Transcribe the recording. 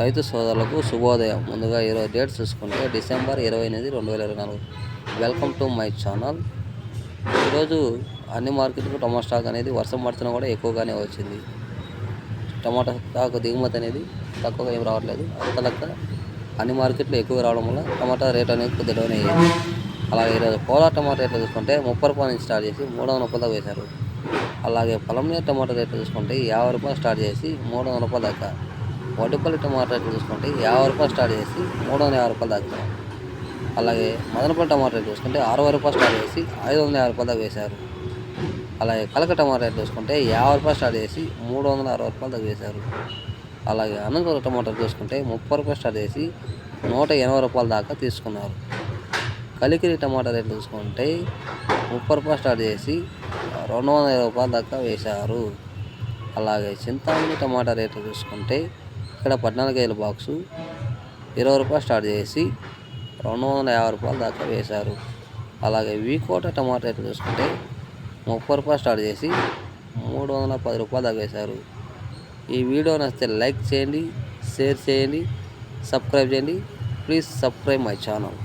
రైతు సోదరులకు శుభోదయం. ముందుగా ఈరోజు డేట్ చూసుకుంటే డిసెంబర్ ఇరవై ఎనిమిది రెండు వేల ఇరవై నాలుగు. Welcome to my channel. ఈరోజు అన్ని మార్కెట్లకు టమాటా స్టాక్ అనేది వర్షం పడుతున్నా కూడా ఎక్కువగానే వచ్చింది. టమాటా స్టాక్ దిగుమతి అనేది తక్కువగా ఏం రావట్లేదు. అంతలక్క అన్ని మార్కెట్లు ఎక్కువగా రావడం వల్ల టమాటా రేట్ అనేది కొద్దిగా డౌన్ అయ్యింది. అలాగే ఈరోజు పోలా టమాటా రేట్లు చూసుకుంటే ముప్పై రూపాయల నుంచి స్టార్ట్ చేసి మూడు వందల రూపాయల వేశారు. అలాగే పొలం టమాటా రేట్లు చూసుకుంటే యాభై రూపాయలు స్టార్ట్ చేసి మూడు వందల రూపాయల దాకా. వడ్డుపల్లి టమాటా రేట్లు చూసుకుంటే యాభై రూపాయలు స్టార్ట్ చేసి మూడు వందల యాభై రూపాయలు దాకా అలాగే మదనపల్లి టమాటా చూసుకుంటే అరవై రూపాయలు స్టార్ట్ చేసి ఐదు వందల యాభై రూపాయలు దాకా వేశారు. అలాగే కలక టమాటా చూసుకుంటే యాభై రూపాయలు స్టార్ట్ చేసి మూడు వందల అరవై రూపాయల దాకా వేశారు. అలాగే అనంతపురం టమాటాలు చూసుకుంటే ముప్పై రూపాయలు స్టార్ట్ చేసి నూట ఎనభై రూపాయల దాకా తీసుకున్నారు. కలికిరి టమాటా రేట్లు చూసుకుంటే ముప్పై రూపాయలు స్టార్ట్ చేసి రెండు వందల రూపాయల దాకా వేశారు. అలాగే చింతామణి టమాటా రేట్లు చూసుకుంటే ఇక్కడ పద్నాలుగు కేజీల బాక్సు ఇరవై రూపాయలు స్టార్ట్ చేసి రెండు వందల యాభై రూపాయల దాకా వేశారు. అలాగే వీకోట టమాటా రేట్లు చూసుకుంటే ముప్పై రూపాయలు స్టార్ట్ చేసి మూడు వందల పది రూపాయలు దాకా వేశారు. ఈ వీడియో నచ్చితే లైక్ చేయండి షేర్ చేయండి సబ్స్క్రైబ్ చేయండి. Please subscribe my channel.